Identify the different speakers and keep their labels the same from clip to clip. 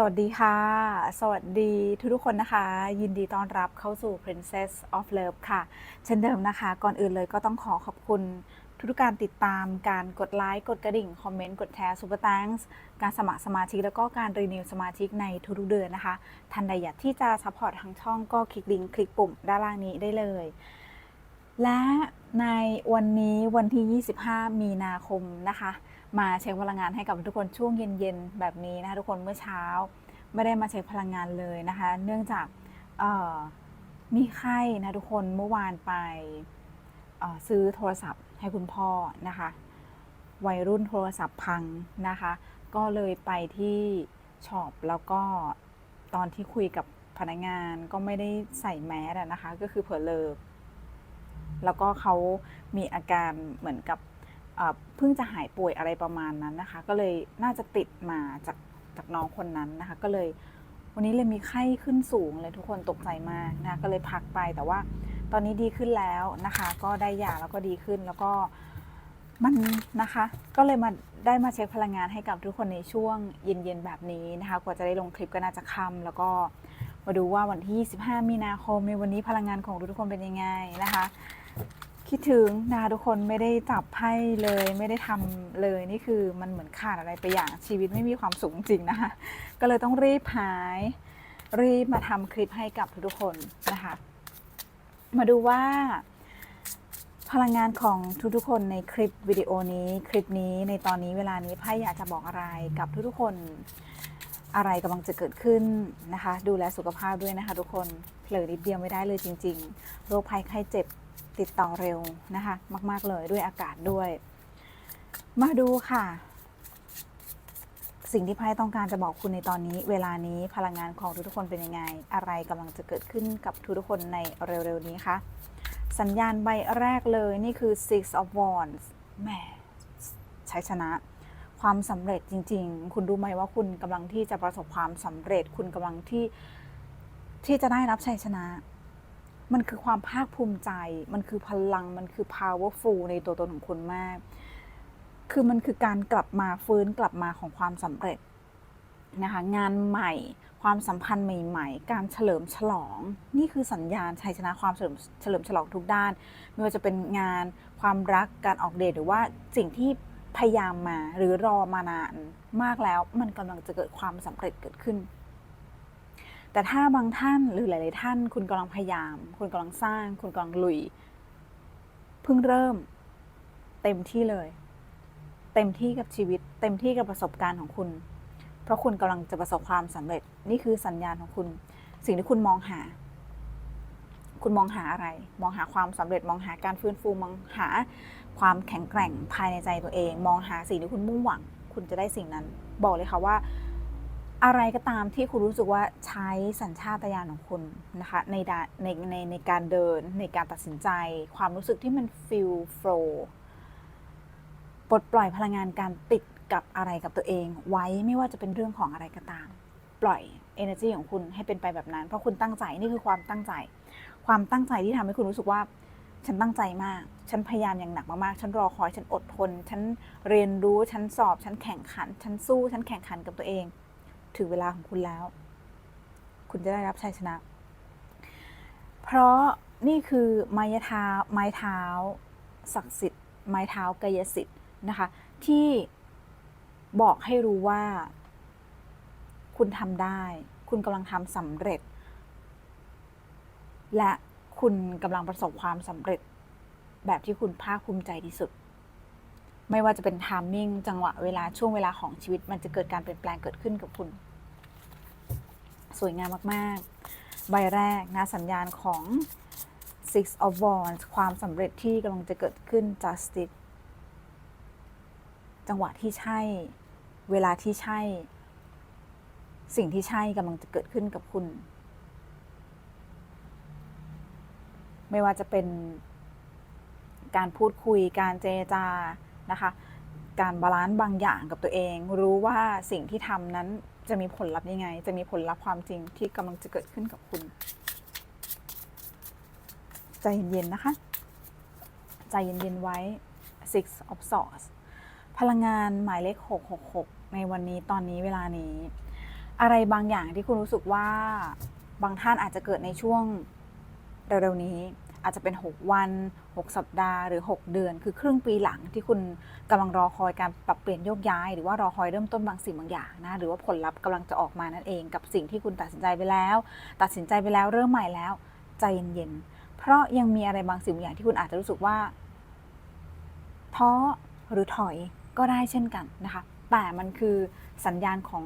Speaker 1: สวัสดีค่ะ สวัสดีทุกทุกคนนะคะ ยินดีต้อนรับเข้าสู่ Princess of Love ค่ะ เช่นเดิมนะคะ ก่อนอื่นเลยก็ต้องขอขอบคุณทุกๆการติดตามการกดไลค์ กดกระดิ่ง คอมเมนต์ กดแชร์ Super Thanks การสมัครสมาชิก แล้วก็การรีนิวสมาชิกในทุกๆเดือนนะคะท่านใดอยากที่จะซัพพอร์ตทางช่องก็คลิกลิงก์คลิกปุ่มด้านล่างนี้ได้เลย และในวันนี้วันที่ 25 มีนาคมนะคะ มาเช็คพลังงานให้กับทุกคนช่วงเย็นๆแบบนี้นะคะทุกคนเมื่อเช้า ไม่ได้มาเช็คพลังงานเลยนะคะ เนื่องจากมีไข้นะทุกคนเมื่อวานไปซื้อโทรศัพท์ให้คุณพ่อนะคะ วัยรุ่นโทรศัพท์พังนะคะ ก็เลยไปที่ช็อปแล้วก็ตอนที่คุยกับพนักงานก็ไม่ได้ใส่แมสนะคะ ก็คือเผลอเลอแล้วก็เขามีอาการเหมือนกับ เพิ่งจะหายป่วยอะไรประมาณนั้นนะคะ ก็เลยน่าจะติดมาจากจากน้องคนนั้นนะคะ ก็เลยวันนี้เลยมีไข้ขึ้นสูงเลยทุกคนตกใจมากนะะก็เลยพักไปแต่ว่าตอนนี้ดีขึ้นแล้วนะคะ ก็ได้ยาแล้วก็ดีขึ้นแล้วก็มันนะคะ ก็เลยมาได้มาเช็คพลังงานให้กับทุกคนในช่วงเย็นๆแบบนี้นะคะ กว่าจะได้ลงคลิปก็น่าจะค่ำแล้วก็มาดูว่าวันที่25มีนาคมในวันนี้พลังงานของทุกๆคนเป็นยังไงนะคะ คิดถึงนะทุกคนไม่ได้จับไพ่เลย ไม่ได้ทำเลยนี่คือมันเหมือนขาดอะไรไปอย่างชีวิตไม่มีความสุขจริงนะคะก็เลยต้องรีบหาย รีบมาทำคลิปให้กับทุกๆคนนะคะ มาดูว่า พลังงานของทุกๆคนในคลิปวิดีโอนี้คลิปนี้ในตอนนี้เวลานี้ไพ่อยากจะบอกอะไรกับทุกๆคนอะไรกำลังจะเกิดขึ้นนะคะ ดูแลสุขภาพด้วยนะคะ ทุกคนเผลอนิดเดียวไม่ได้เลยจริง ๆ โรคภัยไข้เจ็บ ติดต่อเร็วนะคะ มาก ๆ เลยด้วยอากาศด้วย มาดูค่ะ สิ่งที่ไพ่ต้องการจะบอกคุณในตอนนี้ เวลานี้พลังงานของทุกๆคนเป็นยังไง อะไรกำลังจะเกิดขึ้นกับทุกๆคนในเร็ว ๆ นี้คะสัญญาณใบแรกเลยนี่คือ six of wands แหมใช้ชนะ ความสำเร็จจริง ๆ คุณรู้ไหมว่าคุณกำลังที่จะประสบความสำเร็จ คุณกำลังที่ที่จะได้รับชัยชนะ มันคือความภาคภูมิใจ มันคือพลัง มันคือ powerful ในตัวตนของคุณมาก คือมันคือการกลับมาฟื้นกลับมาของความสำเร็จนะคะงานใหม่ ความสัมพันธ์ใหม่ ๆ การเฉลิมฉลอง นี่คือสัญญาณชัยชนะความเฉลิมเฉลิมฉลองทุกด้าน ไม่ว่าจะเป็นงานความรักการออกเดทหรือว่าสิ่งที่พยายามมาหรือรอมานานมากแล้วมันกำลังจะเกิดความสำเร็จเกิดขึ้น แต่ถ้าบางท่านหรือหลาย ๆ ท่าน คุณกำลังพยายาม คุณกำลังสร้าง คุณกำลังลุย เพิ่งเริ่ม เต็มที่เลย เต็มที่กับชีวิต เต็มที่กับประสบการณ์ของคุณ เพราะคุณกำลังจะประสบความสำเร็จ นี่คือสัญญาณของคุณ สิ่งที่คุณมองหา คุณมองหาอะไร มองหาความสำเร็จ มองหาการฟื้นฟู มองหาความแข็งแกร่งภายในใจตัวเอง มองหาสิ่งที่คุณมุ่งหวัง คุณจะได้สิ่งนั้น บอกเลยค่ะว่า อะไรก็ตามที่คุณรู้สึกว่าใช้สัญชาตญาณของคุณนะคะในในในในการเดินในการตัดสินใจ ความรู้สึกที่มัน feel flow ปลดปล่อยพลังงานการติดกับอะไรกับตัวเอง ไว้ไม่ว่าจะเป็นเรื่องของอะไรก็ตาม ปล่อย energy ของคุณให้เป็นไปแบบนั้น เพราะคุณตั้งใจนี่คือความตั้งใจ ความตั้งใจที่ทำให้คุณรู้สึกว่า ฉันตั้งใจมาก ฉันพยายามอย่างหนักมากๆ ฉันรอคอย ฉันอดทน ฉันเรียนรู้ ฉันสอบ ฉันแข่งขัน ฉันสู้ ฉันแข่งขันกับตัวเอง ถึงเวลาของคุณแล้ว คุณจะได้รับชัยชนะ เพราะนี่คือไม้เท้าไม้เท้าศักดิ์สิทธิ์ไม้เท้ากายสิทธิ์นะคะ ที่บอกให้รู้ว่า คุณทำได้ คุณกำลังทำสำเร็จ และคุณกำลังประสบความสำเร็จแบบที่คุณภาคภูมิใจที่สุด ไม่ว่าจะเป็นทามมิ่งจังหวะเวลาช่วงเวลาของชีวิต มันจะเกิดการเปลี่ยนแปลงเกิดขึ้นกับคุณ สวยงามมาก ๆ ใบแรกนะสัญญาณของ Six of Wands ความสำเร็จที่กำลังจะเกิดขึ้น Justice จังหวะที่ใช่ เวลาที่ใช่ สิ่งที่ใช่กำลังจะเกิดขึ้นกับคุณ ไม่ว่าจะเป็นการพูดคุยการเจรจา นะคะ การบาลานซ์บางอย่างกับตัวเอง รู้ว่าสิ่งที่ทำนั้นจะมีผลลัพธ์ยังไง จะมีผลลัพธ์ความจริงที่กำลังจะเกิดขึ้นกับคุณใจเย็นๆนะคะ ใจเย็นๆไว้ six of swords พลังงานหมายเลข 666 ในวันนี้ตอนนี้เวลานี้ อะไรบางอย่างที่คุณรู้สึกว่าบางท่านอาจจะเกิดในช่วงเร็วๆนี้ อาจจะเป็น 6 วัน 6 สัปดาห์หรือ 6 เดือน คือครึ่งปีหลังที่คุณกำลังรอคอยการปรับเปลี่ยนโยกย้าย หรือว่ารอคอยเริ่มต้นบางสิ่งบางอย่างนะหรือว่าผลลัพธ์กำลังจะออกมานั่นเองกับสิ่งที่คุณตัดสินใจไปแล้ว ตัดสินใจไปแล้วเริ่มใหม่แล้วใจเย็นๆเพราะยังมีอะไรบางสิ่งบางอย่างที่คุณอาจจะรู้สึกว่าท้อหรือถอยก็ได้เช่นกันนะคะแต่มันคือสัญญาณของ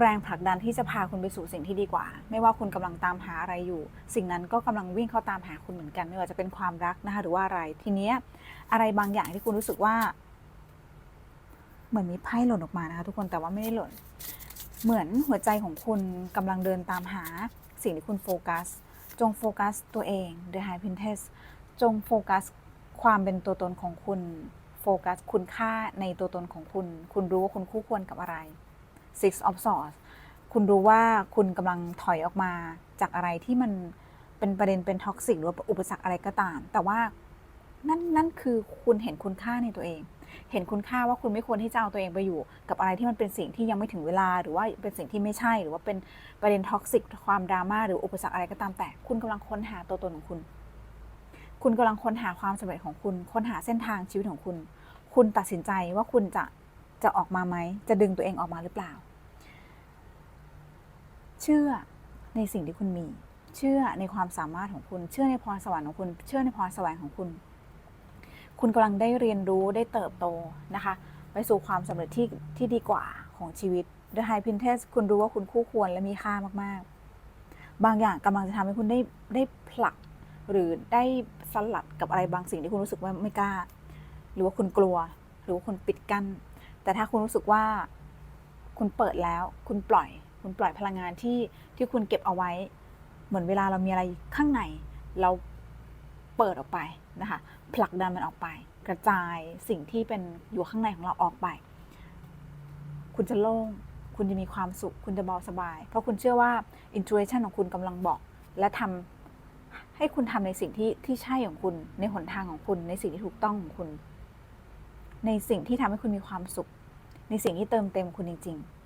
Speaker 1: แรงผลักดันที่จะพาคุณไปสู่สิ่งที่ดีกว่า ไม่ว่าคุณกำลังตามหาอะไรอยู่ สิ่งนั้นก็กำลังวิ่งเข้าตามหาคุณเหมือนกันไม่ว่าจะเป็นความรักนะคะหรือว่าอะไรทีเนี้ยอะไรบางอย่างที่คุณรู้สึกว่า เหมือนมีไพ่หล่นออกมานะคะทุกคนแต่ว่าไม่ได้หล่น เหมือนหัวใจของคุณกำลังเดินตามหาสิ่งที่คุณโฟกัส จงโฟกัสตัวเอง The High Princess จงโฟกัสความเป็นตัวตนของคุณ โฟกัสคุณค่าในตัวตนของคุณ คุณรู้ว่าคุณคู่ควรกับอะไร Six of Swords คุณรู้ว่าคุณกำลังถอยออกมาจากอะไรที่มันเป็นประเด็นเป็นท็อกซิกหรืออุปสรรคอะไรก็ตาม แต่ว่านั่นนั่นคือคุณเห็นคุณค่าในตัวเอง เห็นคุณค่าว่าคุณไม่ควรที่จะเอาตัวเองไปอยู่ กับอะไรที่มันเป็นสิ่งที่ยังไม่ถึงเวลา หรือว่าเป็นสิ่งที่ไม่ใช่ หรือว่าเป็นประเด็นท็อกซิกความดราม่าหรืออุปสรรคอะไรก็ตามแต่ คุณกำลังค้นหาตัวตนของคุณ คุณกำลังค้นหาความสำเร็จของคุณ ค้นหาเส้นทางชีวิตของคุณ คุณตัดสินใจว่าคุณจะจะออกมาไหม จะดึงตัวเองออกมาหรือเปล่า เชื่อในสิ่งที่คุณมี เชื่อในความสามารถของคุณ เชื่อในพรสวรรค์ของคุณ เชื่อในพรสวงของคุณ คุณกำลังได้เรียนรู้ได้เติบโตนะคะ ไปสู่ความสำเร็จที่ที่ดีกว่าของชีวิต The High Princess คุณรู้ว่าคุณคู่ควรและมีค่ามากๆ บางอย่างกำลังจะทำให้คุณได้ได้ผลัก หรือได้สลัดกับอะไรบางสิ่งที่คุณรู้สึกว่าไม่กล้า หรือว่าคุณกลัว หรือว่าคุณปิดกั้นแต่ถ้าคุณรู้สึกว่าคุณเปิดแล้ว คุณปล่อย คุณปล่อยพลังงานที่ที่คุณเก็บเอาไว้ เหมือนเวลาเรามีอะไรข้างใน เราเปิดออกไปนะคะผลักดันมันออกไป กระจายสิ่งที่เป็นอยู่ข้างในของเราออกไป คุณจะโล่งคุณจะมีความสุข คุณจะเบาสบาย เพราะคุณเชื่อว่า intuition ของคุณกำลังบอก และทำให้คุณทำในสิ่งที่ที่ใช่ของคุณ ในหนทางของคุณ ในสิ่งที่ถูกต้องของคุณ ในสิ่งที่ทำให้คุณมีความสุข ในสิ่งที่เติมเต็มคุณจริง ๆ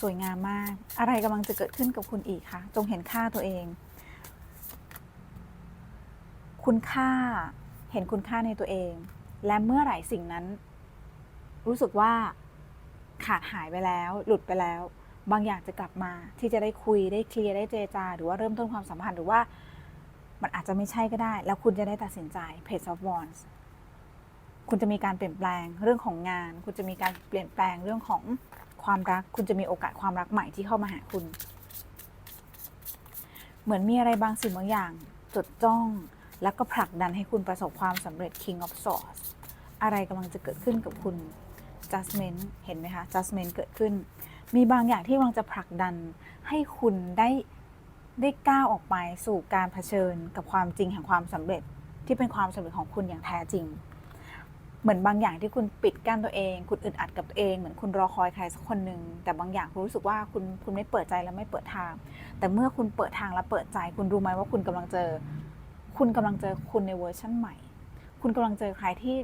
Speaker 1: สวยงามมาก อะไรกำลังจะเกิดขึ้นกับคุณอีกคะจงเห็นค่าตัวเอง คุณค่าเห็นคุณค่าในตัวเอง และเมื่อไหร่สิ่งนั้น รู้สึกว่าขาดหายไปแล้ว หลุดไปแล้ว บางอย่างจะกลับมา ที่จะได้คุยได้เคลียร์ได้เจรจา หรือว่าเริ่มต้นความสัมพันธ์หรือว่ามันอาจจะไม่ใช่ก็ได้ แล้วคุณจะได้ตัดสินใจ Page of Wands คุณจะมีการเปลี่ยนแปลงเรื่องของงาน คุณจะมีการเปลี่ยนแปลงเรื่องของ ความรัก คุณจะมีโอกาสความรักใหม่ที่เข้ามาหาคุณ เหมือนมีอะไรบางสิ่งบางอย่าง จดจ้อง แล้วก็ผลักดันให้คุณประสบความสำเร็จ King of Swords อะไรกำลังจะเกิดขึ้นกับคุณ Judgment เห็นไหมคะ Judgment เกิดขึ้น มีบางอย่างที่กำลังจะผลักดันให้คุณได้ได้ก้าวออกไปสู่การเผชิญกับความจริงแห่งความสำเร็จที่เป็นความสำเร็จของคุณอย่างแท้จริง เหมือนบางอย่างที่คุณปิดกั้นตัวเอง คุณอึดอัดกับตัวเอง เหมือนคุณรอคอยใครสักคนหนึ่งแต่บางอย่างคุณรู้สึกว่าคุณคุณไม่เปิดใจและไม่เปิดทาง แต่เมื่อคุณเปิดทางและเปิดใจ คุณรู้ไหมว่าคุณกำลังเจอ คุณกำลังเจอคุณในเวอร์ชั่นใหม่ คุณกำลังเจอใครที่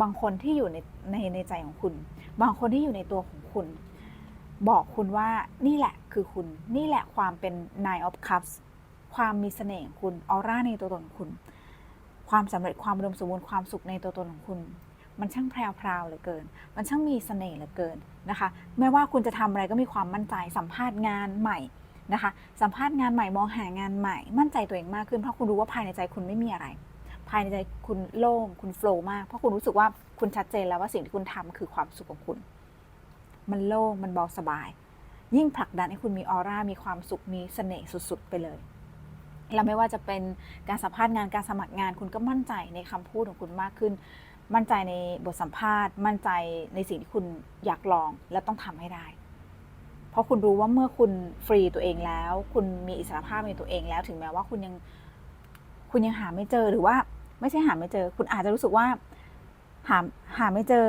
Speaker 1: บางคนที่อยู่ในในในใจของคุณ บางคนที่อยู่ในตัวของคุณ บอกคุณว่านี่แหละคือคุณ นี่แหละความเป็น Nine of Cups ความมีเสน่ห์ของคุณออร่าในตัวตนคุณ ความสำเร็จความอุดมสมบูรณ์ความสุขในตัวตนของคุณ มันช่างแพรวๆเหลือเกิน มันช่างมีเสน่ห์เหลือเกินนะคะ ไม่ว่าคุณจะทำอะไรก็มีความมั่นใจสัมภาษณ์งานใหม่นะคะ สัมภาษณ์งานใหม่มองหางานใหม่ มั่นใจตัวเองมากขึ้นเพราะคุณรู้ว่าภายในใจคุณไม่มีอะไร ภายในใจคุณโล่งคุณโฟล์มากเพราะคุณรู้สึกว่าคุณชัดเจนแล้วว่าสิ่งที่คุณทำคือความสุขของคุณ มันโล่งมันเบาสบาย ยิ่งผลักดันให้คุณมีออร่ามีความสุขมีเสน่ห์สุดๆ ไปเลย แล้วไม่ว่าจะเป็นการสัมภาษณ์งานการสมัครงาน คุณก็มั่นใจในคำพูดของคุณมากขึ้น มั่นใจในบทสัมภาษณ์ มั่นใจในสิ่งที่คุณอยากลองและต้องทำให้ได้ เพราะคุณรู้ว่าเมื่อคุณฟรีตัวเองแล้ว คุณมีอิสรภาพในตัวเองแล้ว ถึงแม้ว่าคุณยังคุณยังหาไม่เจอหรือว่า ไม่ใช่หาไม่เจอ คุณอาจจะรู้สึกว่าหาหาไม่เจอ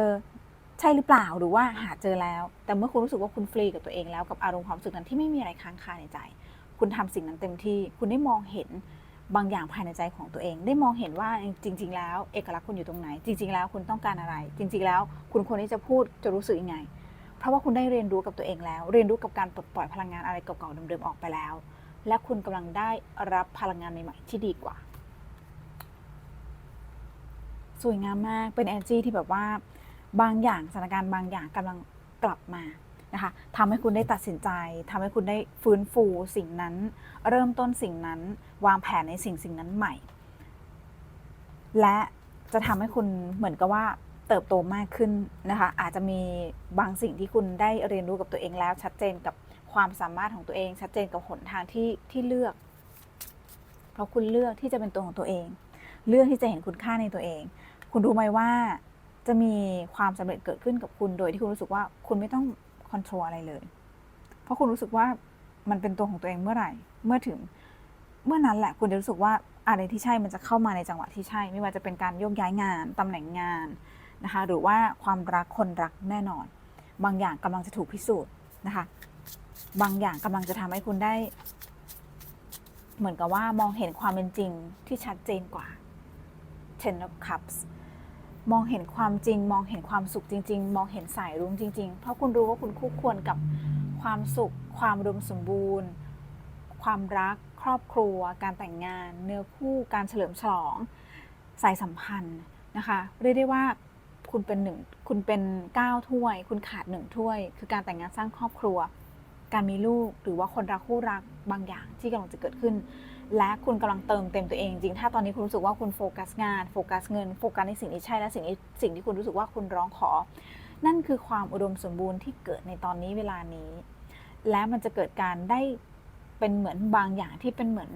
Speaker 1: ใช่หรือเปล่าหรือว่าหาเจอแล้ว แต่เมื่อคุณรู้สึกว่าคุณฟรีกับตัวเองแล้วกับอารมณ์ความรู้สึกนั้นที่ไม่มีอะไรค้างคาในใจ คุณทำสิ่งนั้นเต็มที่ คุณได้มองเห็นบางอย่างภายในใจของตัวเอง ได้มองเห็นว่าจริง ๆ แล้วเอกลักษณ์คุณอยู่ตรงไหน จริง ๆ แล้วคุณต้องการอะไร จริง ๆ แล้วคุณควรที่จะพูดจะรู้สึกยังไง เพราะว่าคุณได้เรียนรู้กับตัวเองแล้ว เรียนรู้กับการปลดปล่อยพลังงานอะไรเก่าๆเดิมๆออกไปแล้ว และคุณกำลังได้รับพลังงานใหม่ๆที่ดีกว่า สวยงามมากเป็น energy ที่แบบว่า บางอย่างสถานการณ์บางอย่างกำลังกลับมา นะคะทำให้คุณได้ตัดสินใจทำให้คุณได้ฟื้นฟูสิ่งนั้น เริ่มต้นสิ่งนั้นวางแผนในสิ่งสิ่งนั้นใหม่ และจะทำให้คุณเหมือนกับว่าเติบโตมากขึ้นนะคะ อาจจะมีบางสิ่งที่คุณได้เรียนรู้กับตัวเองแล้ว ชัดเจนกับความสามารถของตัวเอง ชัดเจนกับหนทางที่ที่เลือก เพราะคุณเลือกที่จะเป็นตัวของตัวเอง เลือกที่จะเห็นคุณค่าในตัวเอง คุณรู้ไหมว่าจะมีความสำเร็จเกิดขึ้นกับคุณโดยที่คุณรู้สึกว่าคุณไม่ต้อง คอนโทรลอะไรเลย เพราะคุณรู้สึกว่ามันเป็นตัวของตัวเองเมื่อไหร่ เมื่อถึง เมื่อนั้นแหละคุณจะรู้สึกว่าอะไรที่ใช่มันจะเข้ามาในจังหวะที่ใช่ ไม่ว่าจะเป็นการโยกย้ายงานตำแหน่งงานนะคะ หรือว่าความรักคนรักแน่นอน บางอย่างกำลังจะถูกพิสูจน์นะคะ บางอย่างกำลังจะทำให้คุณได้ เหมือนกับว่ามองเห็นความเป็นจริงที่ชัดเจนกว่า Ten of Cups มองเห็นความจริง มองเห็นความสุขจริง ๆ มองเห็นสายรุ้งจริง ๆ เพราะคุณรู้ว่าคุณคู่ควรกับความสุข ความอุมสมบูรณ์ ความรัก ครอบครัว การแต่งงาน เนื้อคู่ การเฉลิมฉลอง สายสัมพันธ์นะคะเรียกได้ว่าคุณเป็นหนึ่งคุณเป็นเก้าถ้วย คุณขาดหนึ่งถ้วย คือการแต่งงานสร้างครอบครัว การมีลูกหรือว่าคนรักคู่รักบางอย่างที่กำลังจะเกิดขึ้น และคุณกำลังเติมเต็มตัวเองจริง ถ้าตอนนี้คุณรู้สึกว่าคุณโฟกัสงานโฟกัสเงินโฟกัสในสิ่งที่ใช่และสิ่งที่สิ่งที่คุณรู้สึกว่าคุณร้องขอ นั่นคือความอุดมสมบูรณ์ที่เกิดในตอนนี้เวลานี้ และมันจะเกิดการได้เป็นเหมือนบางอย่างที่เป็นเหมือน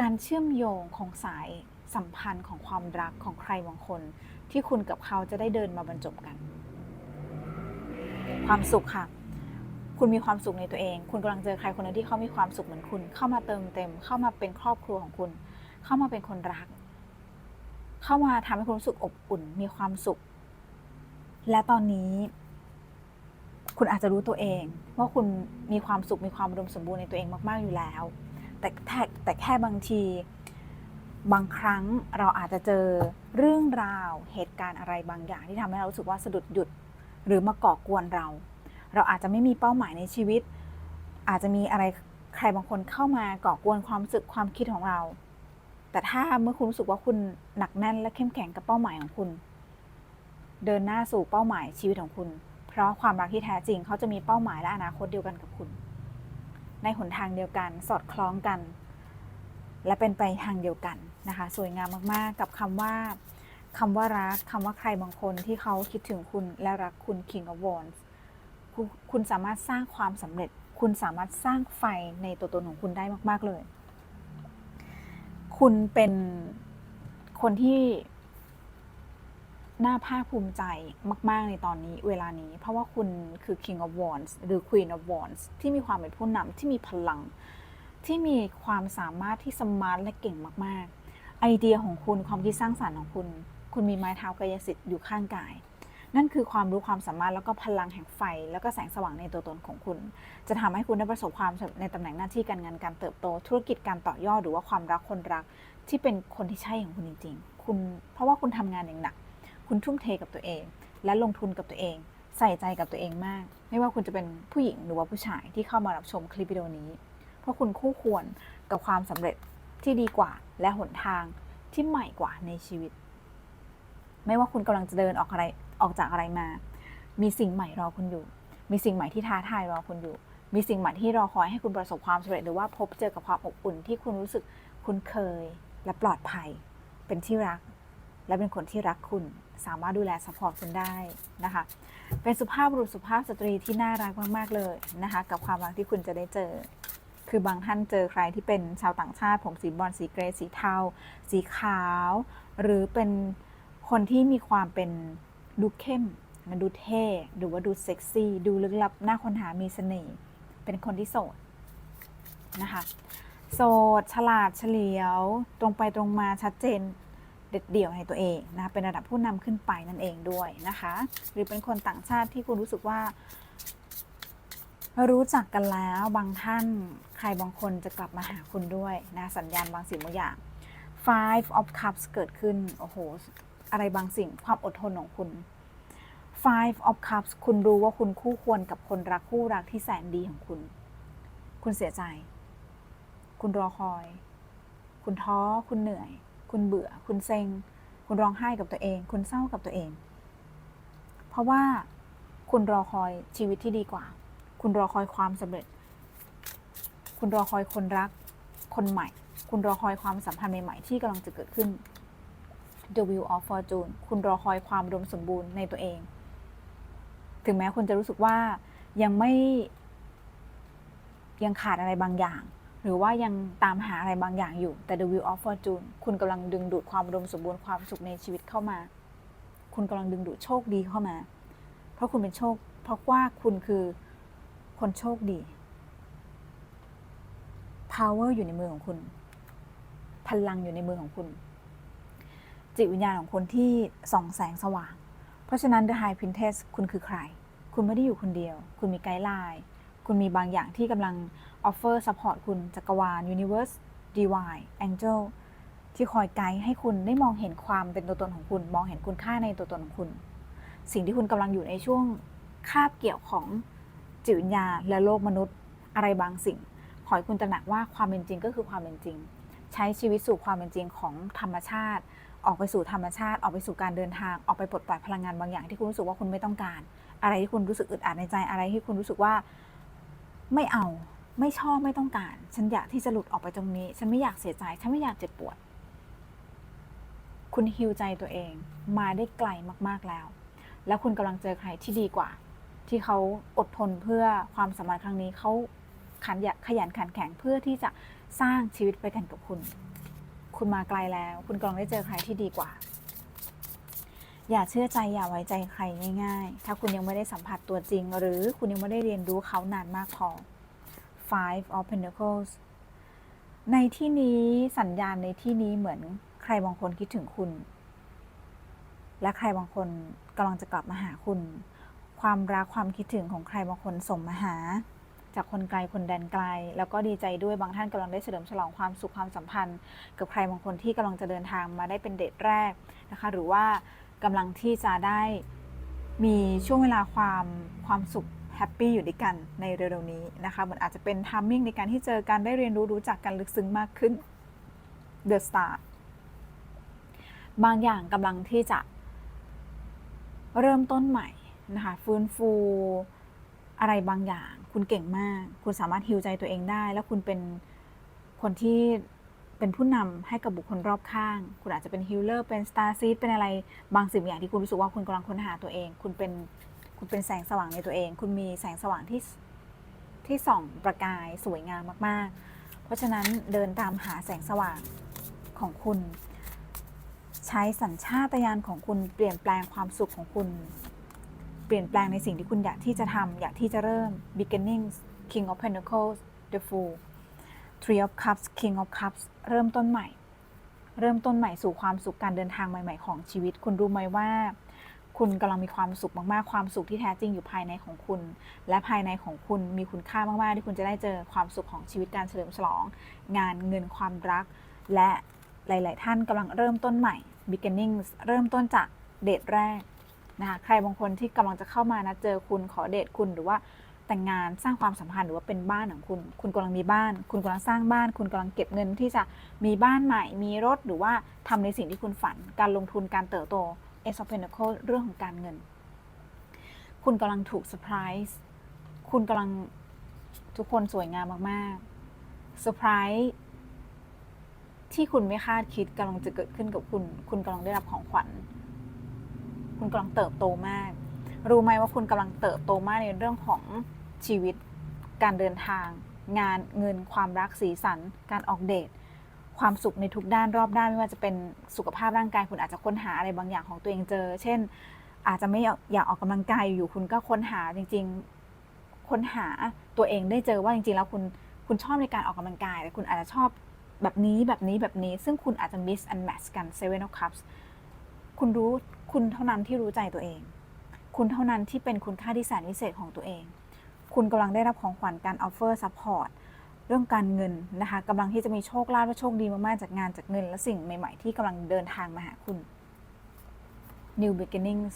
Speaker 1: การเชื่อมโยงของสายสัมพันธ์ของความรักของใครบางคน ที่คุณกับเขาจะได้เดินมาบรรจบกัน ความสุขค่ะ คุณมีความสุขในตัวเอง คุณกำลังเจอใครคนหนึงที่เขามีความสุขเหมือนคุณ เข้ามาเติมเต็ม เข้ามาเป็นครอบครัวของคุณ เข้ามาเป็นคนรัก เข้ามาทำให้คุณรู้สึกอบอุ่น มีความสุข และตอนนี้ คุณอาจจะรู้ตัวเอง ว่าคุณมีความสุขมีความอุดมสมบูรณ์ในตัวเองมาก ๆอยู่แล้ว แต่แต่แค่บางทีบางครั้งเราอาจจะเจอเรื่องราวเหตุการณ์อะไรบางอย่างที่ทำให้เรารู้สึกว่าสะดุดหยุด หรือมาก่อกวนเรา เราอาจจะไม่มีเป้าหมายในชีวิต อาจจะมีอะไรใครบางคนเข้ามาก่อกวนความรู้สึกความคิดของเรา แต่ถ้าเมื่อคุณรู้สึกว่าคุณหนักแน่นและเข้มแข็งกับเป้าหมายของคุณ เดินหน้าสู่เป้าหมายชีวิตของคุณ เพราะความรักที่แท้จริงเขาจะมีเป้าหมายและอนาคตเดียวกันกับคุณ ในหนทางเดียวกันสอดคล้องกัน และเป็นไปทางเดียวกันนะคะ สวยงามมากๆ กับคำว่าคำว่ารักคำว่าใครบางคนที่เขาคิดถึงคุณและรักคุณ King of Wands คุณคุณสามารถสร้างความสำเร็จ คุณสามารถสร้างไฟในตัวตนของคุณได้มาก ๆ เลย คุณเป็นคนที่น่าภาคภูมิใจมาก ๆ ในตอนนี้เวลานี้ เพราะว่าคุณคือ King of Wands หรือ Queen of Wands ที่มีความเป็นผู้นำที่มีพลัง ที่มีความสามารถที่สมาร์ทและเก่งมาก ๆ ไอเดียของคุณความคิดสร้างสรรค์ของคุณ คุณมีไม้เท้ากายสิทธิ์อยู่ข้างกาย นั่นคือความรู้ความสามารถแล้วก็พลังแห่งไฟ แล้วก็แสงสว่างในตัวตนของคุณ จะทำให้คุณได้ประสบความสำเร็จในตำแหน่งหน้าที่การงานการเติบโต ธุรกิจการต่อยอดหรือว่าความรักคนรักที่เป็นคนที่ใช่ของคุณจริงๆ คุณเพราะว่าคุณทำงานอย่างหนัก คุณทุ่มเทกับตัวเอง และลงทุนกับตัวเอง ใส่ใจกับตัวเองมาก ไม่ว่าคุณจะเป็นผู้หญิงหรือว่าผู้ชายที่เข้ามารับชมคลิปวิดีโอนี้ เพราะคุณคู่ควรกับความสำเร็จที่ดีกว่าและหนทางที่ใหม่กว่าในชีวิต ไม่ว่าคุณกำลังจะเดินออกอะไร ออกจากอะไรมา มีสิ่งใหม่รอคุณอยู่ มีสิ่งใหม่ที่ท้าทายรอคุณอยู่ มีสิ่งใหม่ที่รอคอยให้คุณประสบความสำเร็จหรือว่าพบเจอกับความอบอุ่นที่คุณรู้สึกคุ้นเคยและปลอดภัย เป็นที่รัก และเป็นคนที่รักคุณ สามารถดูแลสปอร์ตคุณได้นะคะ เป็นสุภาพบุรุษสุภาพสตรีที่น่ารักมาก ๆ เลยนะคะ กับความรักที่คุณจะได้เจอ คือบางท่านเจอใครที่เป็นชาวต่างชาติ ผมสีบอลสีเกรสีเทา สีขาว หรือเป็นคนที่มีความเป็น ดูเข้ม มันดูเท่หรือว่าดูเซ็กซี่ ดูลึกลับหน่าคนหามีเสน่ห์ เป็นคนที่โสดนะคะ โสด ฉลาดเฉลียว ตรงไปตรงมาชัดเจน เด็ดเดี่ยวในตัวเองนะคะ เป็นระดับผู้นำขึ้นไปนั่นเองด้วยนะคะ หรือเป็นคนต่างชาติที่คุณรู้สึกว่า รู้จักกันแล้วบางท่านใครบางคนจะกลับมาหาคุณด้วยนะสัญญาณบางสิ่งบางอย่าง five of cups เกิดขึ้น โอ้โห อะไรบางสิ่งความอดทนของคุณ five of cups คุณรู้ว่าคุณคู่ควรกับคนรักคู่รักที่แสนดีของคุณ คุณเสียใจ คุณรอคอย คุณท้อ คุณเหนื่อย คุณเบื่อ คุณเซ็ง คุณร้องไห้กับตัวเอง คุณเศร้ากับตัวเอง เพราะว่าคุณรอคอยชีวิตที่ดีกว่า คุณรอคอยความสำเร็จ คุณรอคอยคนรัก คนใหม่ คุณรอคอยความสัมพันธ์ใหม่ๆที่กำลังจะเกิดขึ้น The Wheel of Fortune คุณรอคอยความอุดมสมบูรณ์ในตัวเอง ถึงแม้คุณจะรู้สึกว่ายังไม่ยังขาดอะไรบางอย่าง หรือว่ายังตามหาอะไรบางอย่างอยู่ แต่ The Wheel of Fortune คุณกำลังดึงดูดความอุดมสมบูรณ์ความสุขในชีวิตเข้ามา คุณกำลังดึงดูดโชคดีเข้ามา เพราะคุณเป็นโชค เพราะว่าคุณคือคนโชคดี power อยู่ในมือของคุณ พลังอยู่ในมือของคุณ จิตวิญญาณของคนที่ส่องแสงสว่าง เพราะฉะนั้น The High Priestess คุณคือใคร คุณไม่ได้อยู่คนเดียว คุณมีไกด์ไลน์ คุณมีบางอย่างที่กำลัง offer support คุณจักรวาล universe divine angel ที่คอยไกด์ให้คุณได้มองเห็นความเป็นตัวตนของคุณ มองเห็นคุณค่าในตัวตนของคุณ สิ่งที่คุณกำลังอยู่ในช่วงคาบเกี่ยวของจิตวิญญาณและโลกมนุษย์ อะไรบางสิ่ง ขอให้คุณตระหนักว่าความเป็นจริงก็คือความเป็นจริง ใช้ชีวิตสู่ความเป็นจริงของธรรมชาติ ออกไปสู่ธรรมชาติ ออกไปสู่การเดินทาง ออกไปปลดปล่อยพลังงานบางอย่างที่คุณรู้สึกว่าคุณไม่ต้องการ อะไรที่คุณรู้สึกอึดอัดในใจ อะไรที่คุณรู้สึกว่าไม่เอา ไม่ชอบ ไม่ต้องการ ฉันอยากที่จะหลุดออกไปตรงนี้ ฉันไม่อยากเสียใจ ฉันไม่อยากเจ็บปวด คุณฮิวใจตัวเอง มาได้ไกลมากๆแล้ว แล้วคุณกำลังเจอใครที่ดีกว่า ที่เขาอดทนเพื่อความสัมพันครั้งนี้เขาขันอยากขยันขันแข็งเพื่อที่จะสร้างชีวิตไปกันกับคุณ คุณมาไกลแล้ว คุณกำลังได้เจอใครที่ดีกว่า อย่าเชื่อใจอย่าไว้ใจใครง่ายๆ ถ้าคุณยังไม่ได้สัมผัสตัวจริง หรือคุณยังไม่ได้เรียนรู้เขานานมากพอ Five of Pentacles ในที่นี้สัญญาณในที่นี้เหมือนใครบางคนคิดถึงคุณ และใครบางคนกำลังจะกลับมาหาคุณ ความรักความคิดถึงของใครบางคนส่งมาหา จากคนไกลคนแดนไกล แล้วก็ดีใจด้วยบางท่านกำลังได้เฉลิมฉลองความสุขความสัมพันธ์ กับใครบางคนที่กำลังจะเดินทางมาได้เป็นเดทแรกนะคะ หรือว่ากำลังที่จะได้มีช่วงเวลาความความสุขแฮปปี้อยู่ด้วยกันในเร็วๆนี้นะคะเหมือนอาจจะเป็นทามมิ่งในการที่เจอกันได้เรียนรู้รู้จักกันลึกซึ้งมากขึ้น The Star บางอย่างกำลังที่จะเริ่มต้นใหม่นะคะฟื้นฟูอะไรบางอย่าง คุณเก่งมาก คุณสามารถฮิวใจตัวเองได้ แล้วคุณเป็นคนที่เป็นผู้นำให้กับบุคคลรอบข้าง คุณอาจจะเป็นฮิลเลอร์ เป็นสตาร์ซีดเป็นอะไรบางสิ่งอย่างที่คุณรู้สึกว่าคุณกำลังค้นหาตัวเอง คุณเป็นคุณเป็นแสงสว่างในตัวเอง คุณมีแสงสว่างที่ที่ส่องประกายสวยงามมากๆ เพราะฉะนั้นเดินตามหาแสงสว่างของคุณ ใช้สัญชาตญาณของคุณเปลี่ยนแปลงความสุขของคุณ ลี่ยนแปลงในสิ่งที่คุณอยากที่จะทำอยากที่จะเริ่ม beginnings king of pentacles the fool three of cups king of cups เริ่มต้นใหม่ เริ่มต้นใหม่สู่ความสุขการเดินทางใหม่ ๆ ของชีวิต คุณรู้ไหมว่า คุณกำลังมีความสุขมากๆ ความสุขที่แท้จริงอยู่ภายในของคุณ และภายในของคุณมีคุณค่ามากๆ ที่คุณจะได้เจอความสุขของชีวิตการเฉลิมฉลอง งานเงินความรัก และหลาย ๆ ท่านกำลังเริ่มต้นใหม่ beginnings เริ่มต้นจากเดทแรก นะคะใครบางคนที่กำลังจะเข้ามานะเจอคุณขอเดทคุณหรือว่าแต่งงานสร้างความสัมพันธ์หรือว่าเป็นบ้านของคุณ คุณกำลังมีบ้าน คุณกำลังสร้างบ้าน คุณกำลังเก็บเงินที่จะมีบ้านใหม่ มีรถหรือว่าทำในสิ่งที่คุณฝัน การลงทุนการเติบโต Ace of Pentacles เรื่องของการเงิน คุณกำลังถูกเซอร์ไพรส์คุณกำลังทุกคนสวยงามมากๆเซอร์ไพรส์ที่คุณไม่คาดคิดกำลังจะเกิดขึ้นกับคุณ คุณกำลังได้รับของขวัญ คุณกำลังเติบโตมาก รู้ไหมว่าคุณกำลังเติบโตมากในเรื่องของชีวิต การเดินทาง งานเงินความรักสีสัน การออกเดทความสุขในทุกด้านรอบด้านไม่ว่าจะเป็นสุขภาพร่างกายคุณอาจจะค้นหาอะไรบางอย่างของตัวเองเจอ เช่น อาจจะไม่อยากอยากอกกำลังกายอยู่คุณก็ค้นหาจริง ๆ ค้นหาตัวเองได้เจอว่าจริงๆ แล้วคุณคุณชอบในการออกกำลังกายแต่คุณอาจจะชอบแบบนี้แบบนี้แบบนี้ ซึ่งคุณอาจจะ miss and match กัน seven of cups คุณรู้ คุณเท่านั้นที่รู้ใจตัวเอง คุณเท่านั้นที่เป็นคุณค่าที่แสนวิเศษของตัวเอง คุณกำลังได้รับของขวัญการ offer support เรื่องการเงินนะคะกำลังที่จะมีโชคลาภและโชคดีมากๆจากงานจากเงิน และสิ่งใหม่ ๆ ที่กำลังเดินทางมาหาคุณ new beginnings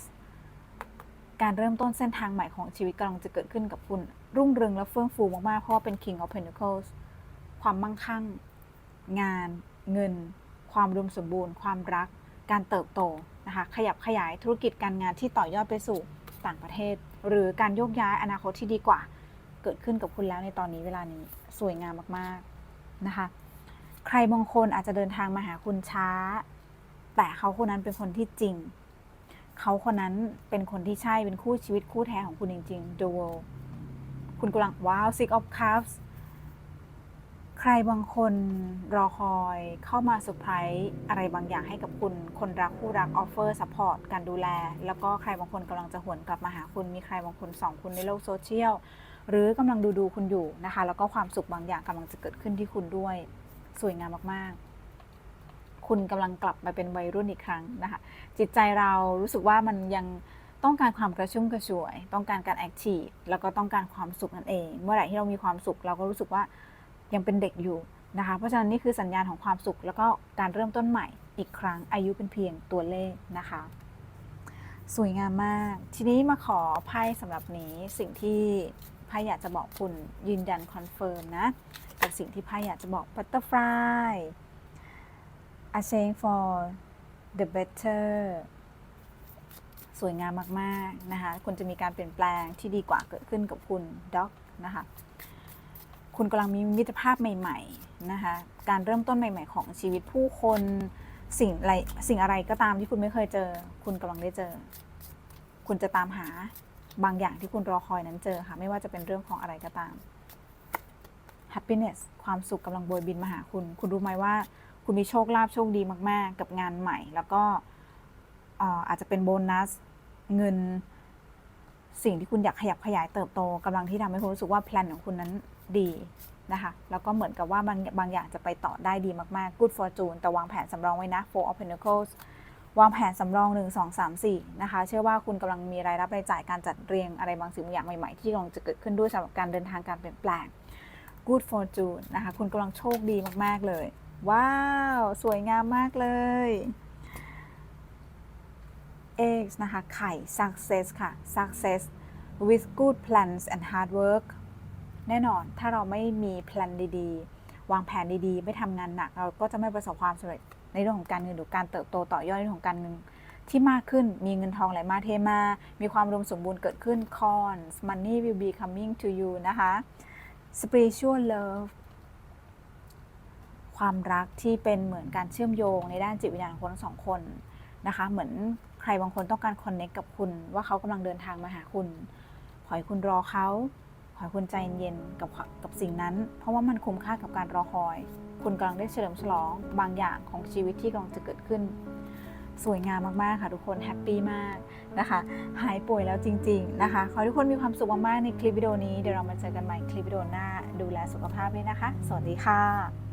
Speaker 1: การเริ่มต้นเส้นทางใหม่ของชีวิตกำลังจะเกิดขึ้นกับคุณ รุ่งเรืองและเฟื่องฟูมากๆ เพราะว่าเป็น king of pentacles ความมั่งคั่ง งาน เงิน ความรวมสมบูรณ์ ความรัก การเติบโต นะคะขยับขยายธุรกิจการงานที่ต่อยอดไปสู่ต่างประเทศ หรือการโยกย้ายอนาคตที่ดีกว่า เกิดขึ้นกับคุณแล้วในตอนนี้เวลานี้สวยงามมากๆนะคะ ใครบางคนอาจจะเดินทางมาหาคุณช้า แต่เขาคนนั้นเป็นคนที่จริง เขาคนนั้นเป็นคนที่ใช่เป็นคู่ชีวิตคู่แท้ของคุณจริงๆ The World คุณกำลังว้าว Six of Cups ใครบางคนรอคอยเข้ามาเซอร์ไพรส์อะไรบางอย่างให้กับคุณ คนรักคู่รักออฟเฟอร์ซัพพอร์ตการดูแล แล้วก็ใครบางคนกำลังจะหวนกลับมาหาคุณ มีใครบางคนสองคุณในโลกโซเชียล หรือกำลังดูดูคุณอยู่นะคะ แล้วก็ความสุขบางอย่างกำลังจะเกิดขึ้นที่คุณด้วย สวยงามมากๆ คุณกำลังกลับมาเป็นวัยรุ่นอีกครั้งนะคะ จิตใจเรารู้สึกว่ามันยังต้องการความกระชุ่มกระชวย ต้องการการแอคทีฟ แล้วก็ต้องการความสุขนั่นเอง เมื่อไหร่ที่เรามีความสุขเราก็รู้สึกว่า ยังเป็นเด็กอยู่นะคะ เพราะฉะนั้นนี่คือสัญญาณของความสุข แล้วก็การเริ่มต้นใหม่อีกครั้งอายุเป็นเพียงตัวเลขนะคะ สวยงามมาก ทีนี้มาขอไพ่สำหรับนี้สิ่งที่ไพ่อยากจะบอกคุณยืนยันคอนเฟิร์มนะกับสิ่งที่ไพ่อยากจะบอก butterfly a s saying for the better สวยงามมาก ๆ นะคะคุณจะมีการเปลี่ยนแปลงที่ดีกว่าเกิดขึ้นกับคุณด็อกนะคะ คุณกำลังมีมิตรภาพใหม่ๆนะคะการเริ่มต้นใหม่ ๆ ของชีวิตผู้คนสิ่งอะไรสิ่งอะไรก็ตามที่คุณไม่เคยเจอ คุณกำลังได้เจอ คุณจะตามหาบางอย่างที่คุณรอคอยนั้นเจอค่ะ ไม่ว่าจะเป็นเรื่องของอะไรก็ตาม happiness ความสุขกำลังโบยบินมาหาคุณ คุณรู้ไหมว่า คุณมีโชคลาภโชคดีมาก ๆ กับงานใหม่ แล้วก็เอ่ออาจจะเป็นโบนัสเงิน สิ่งที่คุณอยากขยับขยายเติบโตกำลังที่ทำให้คุณรู้สึกว่าแพลนของคุณนั้น ดีนะคะแล้วก็เหมือนกับว่าบางบางอย่างจะไปต่อได้ดีมากๆ good fortune แต่วางแผนสำรองไว้นะ four of pentacles วางแผนสำรอง 1 2 3 4 นะคะ เชื่อว่าคุณกำลังมีรายรับรายจ่ายการจัดเรียงอะไรบางสิ่งบางอย่างใหม่ๆ ที่กำลังจะเกิดขึ้นด้วยสำหรับการเดินทางการเปลี่ยนแปลง good fortune นะคะ คุณกำลังโชคดีมากๆเลย ว้าว สวยงามมากเลย X นะคะ ไข่ success ค่ะ success with good plans and hard work แน่นอนถ้าเราไม่มีแพลนดีๆ วางแผนดีๆ ไม่ทำงานหนัก เราก็จะไม่ประสบความสำเร็จในเรื่องของการเงินหรือการเติบโตต่อยอดในเรื่องของการเงินที่มากขึ้นมีเงินทองไหลมาเทมา มีความรวมสมบูรณ์เกิดขึ้น cons money will be coming to you นะคะ spiritual love ความรักที่เป็นเหมือนการเชื่อมโยงในด้านจิตวิญญาณของคนสองคนนะคะ เหมือนใครบางคนต้องการคอนเน c t กับคุณ ว่าเขากำลังเดินทางมาหาคุณ ขอให้คุณรอเขา ขอให้คุณใจเย็นกับกับสิ่งนั้น เพราะว่ามันคุ้มค่ากับการรอคอย คุณกำลังได้เฉลิมฉลองบางอย่างของชีวิตที่กำลังจะเกิดขึ้น สวยงามมากๆค่ะทุกคนแฮปปี้มากนะคะ หายป่วยแล้วจริง ๆ นะคะ ขอให้ทุกคนมีความสุขมากๆในคลิปวิดีโอนี้เดี๋ยวเรามาเจอกันใหม่คลิปวิดีโอหน้าดูแลสุขภาพด้วยนะคะ สวัสดีค่ะ